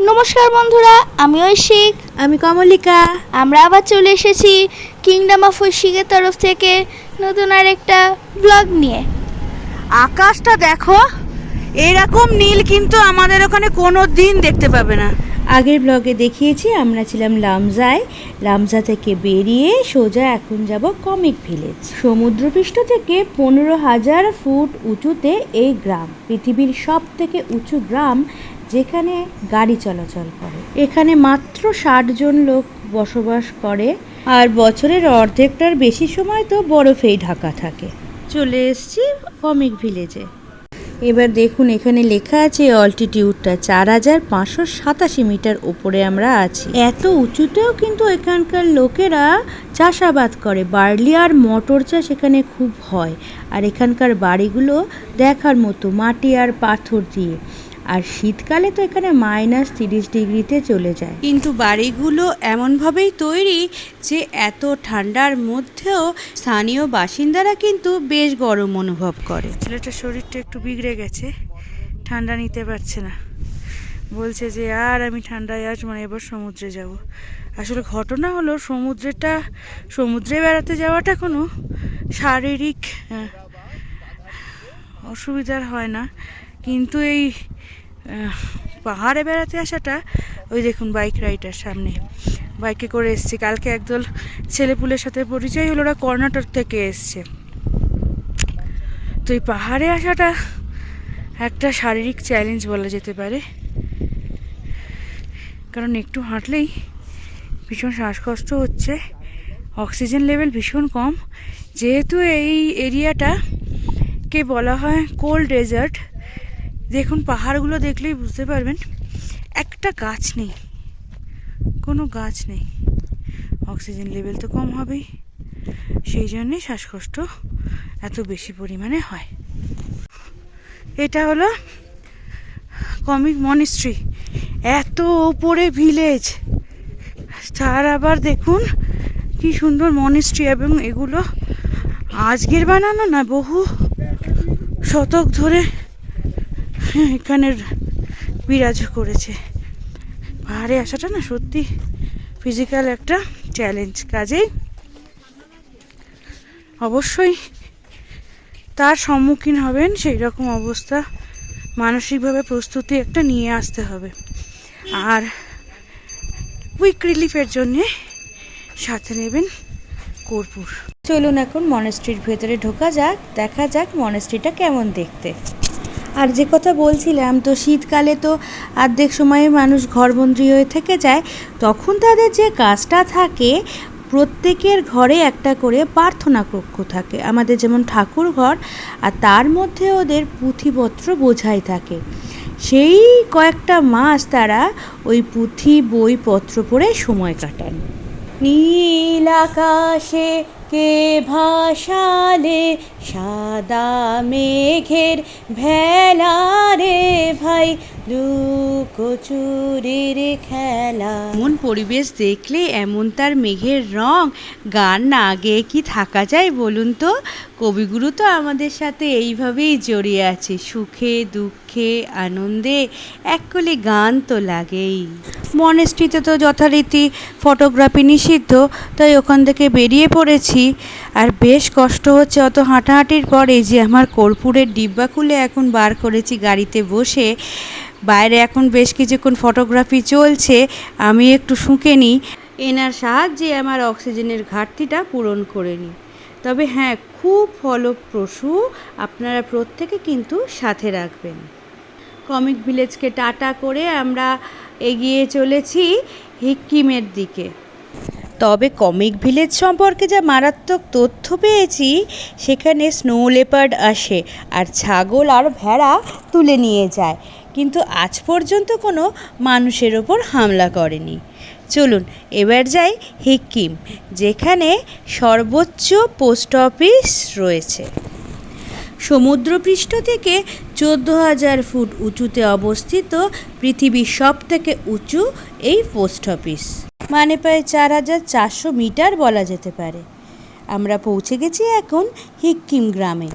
নমস্কার বন্ধুরা আমি ঐশিক। আমি কমলিকা। আমরা আবার চলে এসেছি কিংডম অফ ঐশিকের তরফ থেকে নতুন আর একটা ব্লগ নিয়ে। আকাশটা দেখো এরকম নীল কিন্তু আমাদের ওখানে কোনো দিন দেখতে পাবে না। আগের ব্লগে দেখিয়েছি আমরা ছিলাম লামজায়। লামজা থেকে বেরিয়ে সোজা এখন যাব কমিক ভিলেজ সমুদ্রপৃষ্ঠ থেকে পনেরো হাজার ফুট উঁচুতে এই গ্রাম পৃথিবীর সব থেকে উঁচু গ্রাম যেখানে গাড়ি চলাচল করে। এখানে মাত্র ষাট জন লোক বসবাস করে আর বছরের অর্ধেকটার বেশি সময় তো বরফেই ঢাকা থাকে। চলে এসছি কমিক ভিলেজে। এবার দেখুন, এখানে লেখা আছে অল্টিটিউডটা চার হাজার পাঁচশো সাতাশি মিটার উপরে আমরা আছি। এত উঁচুতেও কিন্তু এখানকার লোকেরা চাষাবাদ করে। বার্লি আর মটর চাষ এখানে খুব হয়। আর এখানকার বাড়িগুলো দেখার মতো, মাটি আর পাথর দিয়ে। আর শীতকালে তো এখানে মাইনাস তিরিশ ডিগ্রিতে চলে যায়। কিন্তু বাড়িগুলো এমনভাবেই তৈরি যে এত ঠান্ডার মধ্যেও স্থানীয় বাসিন্দারা কিন্তু বেশ গরম অনুভব করে। ছেলেটার শরীরটা একটু বিগড়ে গেছে ঠান্ডা নিতে পারছে না। বলছে যে আর আমি ঠান্ডায় আসব মানে এবার সমুদ্রে যাব। আসলে ঘটনা হলো সমুদ্রেটা সমুদ্রে বেড়াতে যাওয়াটা কোনো শারীরিক অসুবিধার হয় না। কিন্তু এই পাহাড়ে বেড়াতে আসাটা ওই দেখুন বাইক রাইডার সামনে। বাইকে করে এসছি। কালকে একদল ছেলেপুলের সাথে পরিচয় হলো, ওরা কর্ণাটক থেকে এসছে। তো এই পাহাড়ে আসাটা একটা শারীরিক চ্যালেঞ্জ বলা যেতে পারে। কারণ একটু হাঁটলেই ভীষণ শ্বাসকষ্ট হচ্ছে। অক্সিজেন লেভেল ভীষণ কম। যেহেতু এই এরিয়াটা কে বলা হয় কোল্ড ডেজার্ট দেখুন, পাহাড়গুলো দেখলেই বুঝতে পারবেন, একটা গাছ নেই, কোনো গাছ নেই। অক্সিজেন লেভেল তো কম হবেই, সেই জন্যে শ্বাসকষ্ট এত বেশি পরিমাণে হয়। এটা হলো কমিক মনিস্ট্রি, এত ওপরে ভিলেজ। তার আবার দেখুন, কি সুন্দর মনিস্ট্রি, এবং এগুলো আজকের বানানো না, বহু শতক ধরে এখানের বিরাজ করেছে। পাহাড়ে আসাটা না সত্যি ফিজিক্যাল একটা চ্যালেঞ্জ কাজেই অবশ্যই তার সম্মুখীন হবেন সেই রকম অবস্থা। মানসিকভাবে প্রস্তুতি একটা নিয়ে আসতে হবে। আর উইক রিলিফের জন্যে সাথে নেবেন কর্পূর। চলুন এখন মনেস্ট্রির ভেতরে ঢোকা যাক, দেখা যাক মনেস্ট্রিটা কেমন দেখতে। আর যে কথা বলছিলাম, তো শীতকালে তো অর্ধেক সময়ে মানুষ ঘরবন্দি হয়ে থেকে যায়, তখন তাদের যে কাজটা থাকে, প্রত্যেকের ঘরে একটা করে প্রার্থনা কক্ষ থাকে। আমাদের যেমন ঠাকুর ঘর, আর তার মধ্যে ওদের পুঁথিপত্র বোঝাই থাকে। সেই কয়েকটা মাস তারা ওই পুঁথি বইপত্র পড়ে সময় কাটান। নীল আকাশে কে ভাসালে সাদা মেঘের ভেলা রে ভাই? লুকোচুরির খেলা। এমন পরিবেশ দেখলে এমন তার মেঘের রং। গান না গেয়ে কি থাকা যায় বলুন তো? কবিগুরু তো আমাদের সাথে এইভাবেই জড়িয়ে আছে সুখে দুঃখে আনন্দে। এক কলে গান তো লাগেই। মনেস্ট্রিতে তো যথারীতি ফটোগ্রাফি নিষিদ্ধ তাই ওখান থেকে বেরিয়ে পড়েছি। আর বেশ কষ্ট হচ্ছে, অত হাঁটাহাঁটির পরে যে আমার কর্পূরের ডিব্বা খুলে এখন বার করেছি গাড়িতে বসে। বাইরে এখন বেশ কিছুক্ষণ ফটোগ্রাফি চলছে, আমি একটু শুঁকে নিই। এনার সাহায্যে আমার অক্সিজেনের ঘাটতিটা পূরণ করে নিই। তবে হ্যাঁ খুব ফলপ্রসূ আপনারা প্রত্যেকে কিন্তু সাথে রাখবেন। কমিক ভিলেজকে টাটা করে আমরা এগিয়ে চলেছি হিক্কিমের দিকে। তবে কমিক ভিলেজ সম্পর্কে যা মারাত্মক তথ্য পেয়েছি, সেখানে স্নো লেপার্ড আসে আর ছাগল আর ভেড়া তুলে নিয়ে যায়। কিন্তু আজ পর্যন্ত কোনো মানুষের ওপর হামলা করেনি। চলুন এবার যাই হিকিম যেখানে সর্বোচ্চ পোস্ট অফিস রয়েছে। সমুদ্রপৃষ্ঠ থেকে চোদ্দ হাজার ফুট উঁচুতে অবস্থিত পৃথিবীর সব থেকে উঁচু এই পোস্ট অফিস মানে প্রায় চার হাজার চারশো মিটার বলা যেতে পারে। আমরা পৌঁছে গেছি এখন হিক্কিম গ্রামে।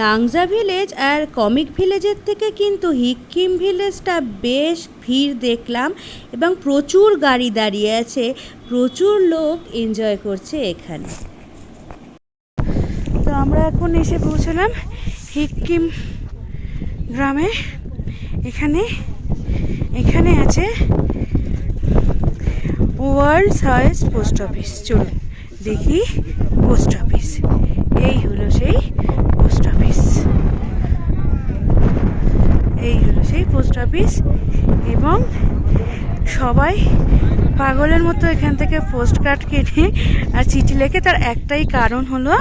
লাংজা ভিলেজ আর কমিক ভিলেজের থেকে কিন্তু হিক্কিম ভিলেজটা বেশ ভিড় দেখলাম এবং প্রচুর গাড়ি দাঁড়িয়ে আছে, প্রচুর লোক এনজয় করছে এখানে। তো আমরা এখন এসে পৌঁছলাম হিক্কিম গ্রামে। এখানে এখানে আছে ওয়ার্ল্ডস হাইস্ট পোস্ট অফিস। চলুন দেখি পোস্ট অফিস। এই হলো সেই পোস্ট অফিস। এই হলো সেই পোস্ট অফিস এবং সবাই পাগলের মতো এখান থেকে পোস্ট কার্ড কেটে আর চিঠি লেখে। তার একটাই কারণ হলো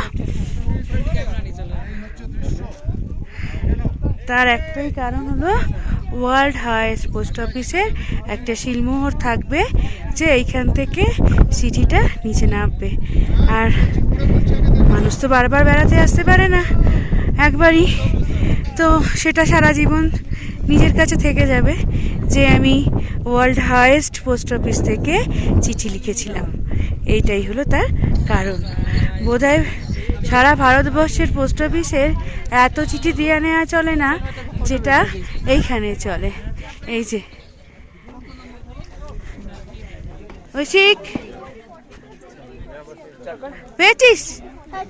তার একটাই কারণ হলো ওয়ার্ল্ড হাইস্ট পোস্ট অফিসের একটা শিলমোহর থাকবে যে এইখান থেকে চিঠিটা নিচে নামবে। আর মানুষ তো বারবার বেড়াতে আসতে পারে না একবারই। তো সেটা সারা জীবন নিজের কাছে থেকে যাবে যে আমি ওয়ার্ল্ড হাইয়েস্ট পোস্ট অফিস থেকে চিঠি লিখেছিলাম। এইটাই হলো তার কারণ। বোধহয় সারা ভারতবর্ষের পোস্ট অফিসের এত চিঠি দিয়ে নেওয়া চলে না যেটা এইখানে চলে। এই যে। ঐশিক! পেয়েছিস? হ্যাঁ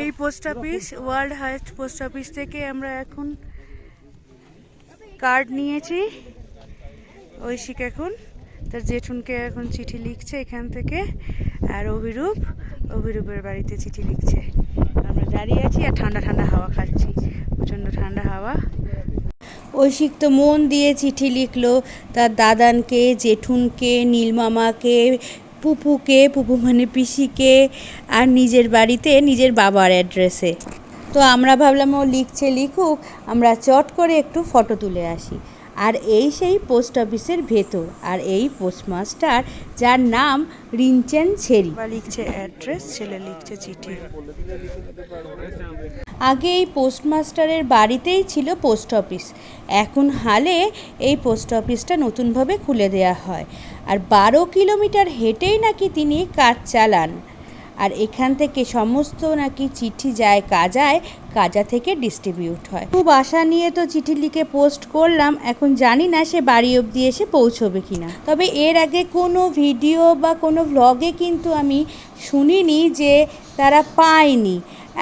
এই post office world heist post office থেকে আমরা এখন কার্ড নিয়েছি। ঐশিক এখন তার জেঠুনকে এখন চিঠি লিখছে এখান থেকে, আর অভিরূপ, অভিরূপের বাড়িতে চিঠি লিখছে। আমরা দাঁড়িয়ে আছি আর ঠান্ডা ঠান্ডা হাওয়া খাচ্ছি, প্রচণ্ড ঠান্ডা হাওয়া। ঐশিক তো মন দিয়ে চিঠি লিখলো, তার দাদানকে, জেঠুনকে, নীলমামাকে, পুপুকে, পুপু মানে পিসিকে, আর নিজের বাড়িতে নিজের বাবার অ্যাড্রেসে। তো আমরা ভাবলাম ও লিখছে, লিখুক, আমরা চট করে একটু ফটো তুলে আসি। আর এই সেই পোস্ট অফিসের ভেতর আর এই পোস্টমাস্টার যার নাম রিনচেন ছেরি। লিখছে অ্যাড্রেস ছেলে লিখছে চিঠি। আগে এই পোস্টমাস্টারের বাড়িতেই ছিল পোস্ট অফিস এখন হালে এই পোস্ট অফিসটা নতুনভাবে খুলে দেওয়া হয়। আর বারো কিলোমিটার হেঁটেই নাকি তিনি কাজ চালান। আর এখান থেকে সমস্ত নাকি চিঠি যায়, কাজায়, কাজা থেকে ডিস্ট্রিবিউট হয়। খুব আশা নিয়ে তো চিঠি লিখে পোস্ট করলাম, এখন জানি না সে বাড়ি অবধি এসে পৌঁছবে কিনা। তবে এর আগে কোনো ভিডিও বা কোনো ভ্লগে কিন্তু আমি শুনিনি যে তারা পায়নি।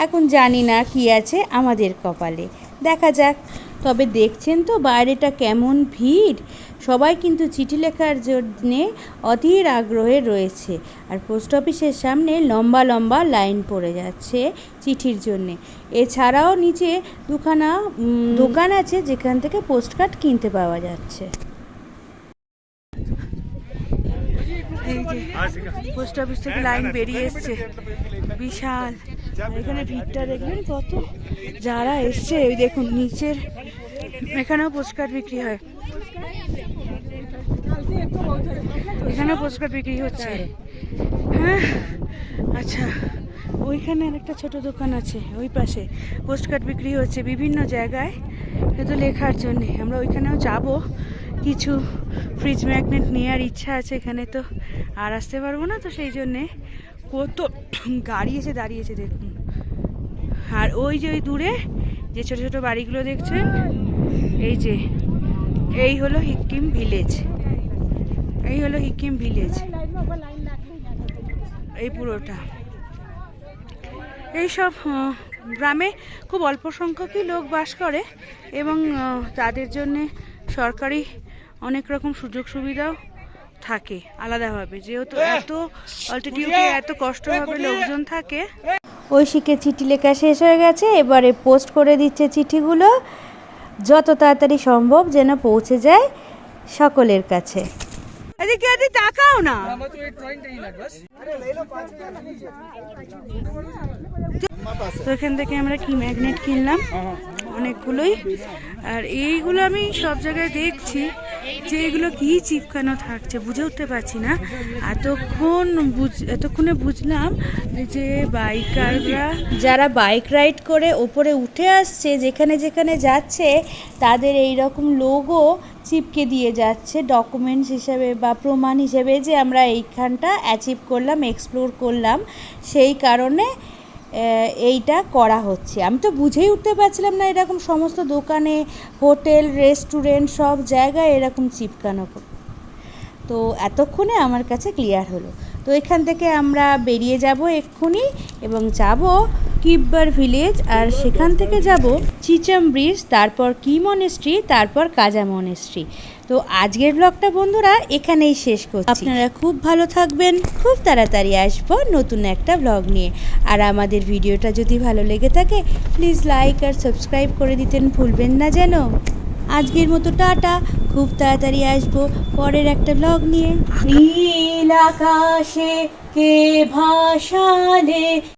এখন জানি না কি আছে আমাদের কপালে। দেখা যাক। তবে দেখছেন তো বাইরেটা কেমন ভিড়। সবাই কিন্তু চিঠি লেখার জন্যে অধীর আগ্রহে রয়েছে। আর পোস্ট অফিসের সামনে লম্বা লম্বা লাইন পড়ে যাচ্ছে চিঠির জন্যে। এছাড়াও নিচে দুখানা দোকান আছে যেখান থেকে পোস্ট কার্ড কিনতে পাওয়া যাচ্ছে। পোস্ট অফিস থেকে লাইন বেরিয়ে এসছে। বিশাল। এখানে ভিড়টা দেখবেন কত? যারা এসছে দেখুন, নিচের, এখানেও পোস্টকার্ড বিক্রি হয়। এখানেও পোস্টকার্ড বিক্রি হচ্ছে। হ্যাঁ আচ্ছা ওইখানে আরেকটা ছোট দোকান আছে, ওই পাশে। পোস্টকার্ড বিক্রি হচ্ছে বিভিন্ন জায়গায়, শুধু লেখার জন্যে। আমরা ওইখানেও যাব। কিছু ফ্রিজ ম্যাগনেট নেওয়ার ইচ্ছা আছে এখানে তো। আর আসতে পারব না তো সেই জন্যে। কত গাড়ি এসে দাঁড়িয়েছে দেখুন। আর ওই যে ওই দূরে যে ছোট ছোট বাড়িগুলো দেখছেন, এই যে, এই হলো হিক্কিম ভিলেজ এই হলো হিক্কিম ভিলেজ এই পুরোটা। এইসব গ্রামে খুব অল্প সংখ্যকই লোক বাস করে এবং তাদের জন্যে সরকারি অনেক রকম সুযোগ সুবিধাও থাকে আলাদাভাবে। যেহেতু এত অল্টিটিউডে এত কষ্টভাবে লোকজন থাকে। ঐশীকে চিঠি লেখা শেষ হয়ে গেছে এবারে পোস্ট করে দিচ্ছে চিঠিগুলো। যত তাড়াতাড়ি সম্ভব যেন পৌঁছে যায় সকলের কাছে। এদিকে এদিকে তাকাও না। তো এখান থেকে আমরা কি ম্যাগনেট কিনলাম? অনেকগুলোই। আর এইগুলো আমি সব জায়গায় দেখছি। যে এগুলো কি চিপকানো থাকছে বুঝে উঠতে পারছি না। এতক্ষণ বুঝ, এতক্ষণে বুঝলাম যে বাইকাররা যারা বাইক রাইড করে ওপরে উঠে আসছে, যেখানে যেখানে যাচ্ছে, তাদের এই রকম লোগো চিপকে দিয়ে যাচ্ছে। ডকুমেন্টস হিসেবে বা প্রমাণ হিসেবে যে আমরা এইখানটা অ্যাচিভ করলাম এক্সপ্লোর করলাম। সেই কারণে এইটা করা হচ্ছে। আমি তো বুঝেই উঠতে পারছিলাম না এরকম সমস্ত দোকানে, হোটেল, রেস্টুরেন্ট সব জায়গায় এরকম চিপকানো। তো এতক্ষণে আমার কাছে ক্লিয়ার হলো। তো এখান থেকে আমরা বেরিয়ে যাব এক্ষুনি এবং যাব কিব্বার ভিলেজ আর সেখান থেকে যাব চিচাম ব্রিজ তারপর কি মনেস্ট্রি তারপর কাজা মনেস্ট্রি তো আজকের ব্লগটা বন্ধুরা এখানেই শেষ করছি। আপনারা খুব ভালো থাকবেন। খুব তাড়াতাড়ি আসব নতুন একটা ব্লগ নিয়ে। আর আমাদের ভিডিওটা যদি ভালো লেগে থাকে প্লিজ লাইক আর সাবস্ক্রাইব করে দিতেন ভুলবেন না যেন। আজকের মতো টাটা খুব তাড়াতাড়ি আসব পরের একটা ব্লগ নিয়ে। নীল আকাশে কে ভাসালে?